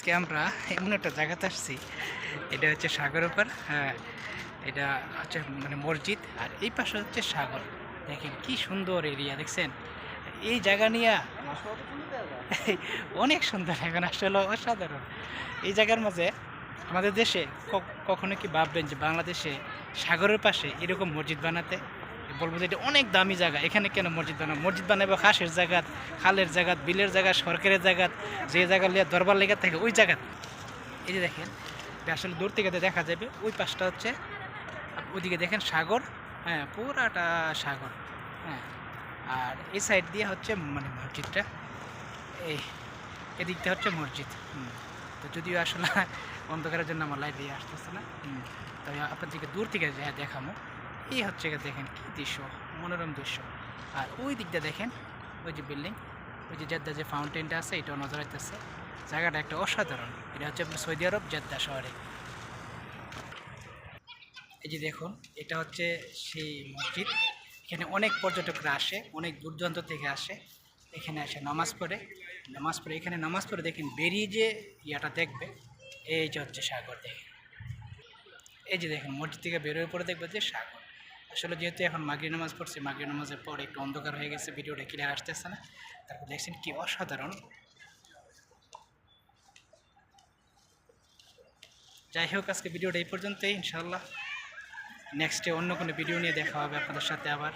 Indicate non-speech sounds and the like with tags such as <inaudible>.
আজকে আমরা এমন একটা জায়গাতে আসছি। এটা হচ্ছে সাগর উপর হ্যাঁ এটা হচ্ছে মানে মসজিদ, আর এই পাশে হচ্ছে সাগর। দেখেন কি সুন্দর এরিয়া, দেখছেন? এই জায়গা নিয়ে অনেক সুন্দর এখন, আসলে অসাধারণ। এই জায়গার মাঝে আমাদের দেশে কখনো কি ভাববেন যে বাংলাদেশে সাগরের পাশে এরকম মসজিদ বানাতে? বলব যে এটা অনেক দামি জায়গা। এখানে কেন মসজিদ বানাবো? মসজিদ বানাবো খাসের জায়গাত, খালের জায়গাত, বিলের জায়গা, সরকারের জায়গাত, যে জায়গা লিয়ে দরবার লেগে থাকে ওই জায়গাত। এই যে দেখেন আসলে দূর থেকে দেখা যাবে, ওই পাশটা হচ্ছে ওইদিকে দেখেন সাগর হ্যাঁ পুরাটা সাগর হ্যাঁ। আর এই সাইড দিয়ে হচ্ছে মানে মসজিদটা, এই এদিকটা হচ্ছে মসজিদ। তো যদিও আসলে <laughs> অন্ধকারের জন্য আমার লাইট দিয়ে আসতেছে না। তবে আপনাদেরকে দূর থেকে দেখামো। এই হচ্ছে দেখেন কী দৃশ্য, মনোরম দৃশ্য। আর ওই দিকটা দেখেন, ওই যে বিল্ডিং ওই যে জেদ্দা যে ফাউন্টেনটা আছে, এটাও নজর আসতেছে জায়গাটা একটা অসাধারণ। এটা হচ্ছে আপনার সৌদি আরব জেদ্দা শহরে। এই যে দেখুন, এটা হচ্ছে সেই মসজিদ। এখানে অনেক পর্যটকরা আসে, অনেক দূর থেকে আসে। এখানে আসে নামাজ পড়ে। নামাজ পড়ে, এখানে নামাজ পড়ে দেখেন বেরিয়ে যে ইয়াটা দেখবে, এই যে হচ্ছে সাগর দেখেন। এই যে দেখেন, মসজিদ থেকে বেরোয় পরে দেখবে যে সাগর। আসলে যেহেতু এখন মাগির নামাজ পড়ছি মাগির নামাজের পর একটু অন্ধকার হয়ে গেছে, ভিডিওটা ক্লিয়ার আসতেছে না। তারপর দেখছেন কি অসাধারণ। যাই হোক, আজকে ভিডিওটা এই পর্যন্তই ইনশাল্লাহ নেক্সটে অন্য কোনো ভিডিও নিয়ে দেখা হবে আপনাদের সাথে আবার।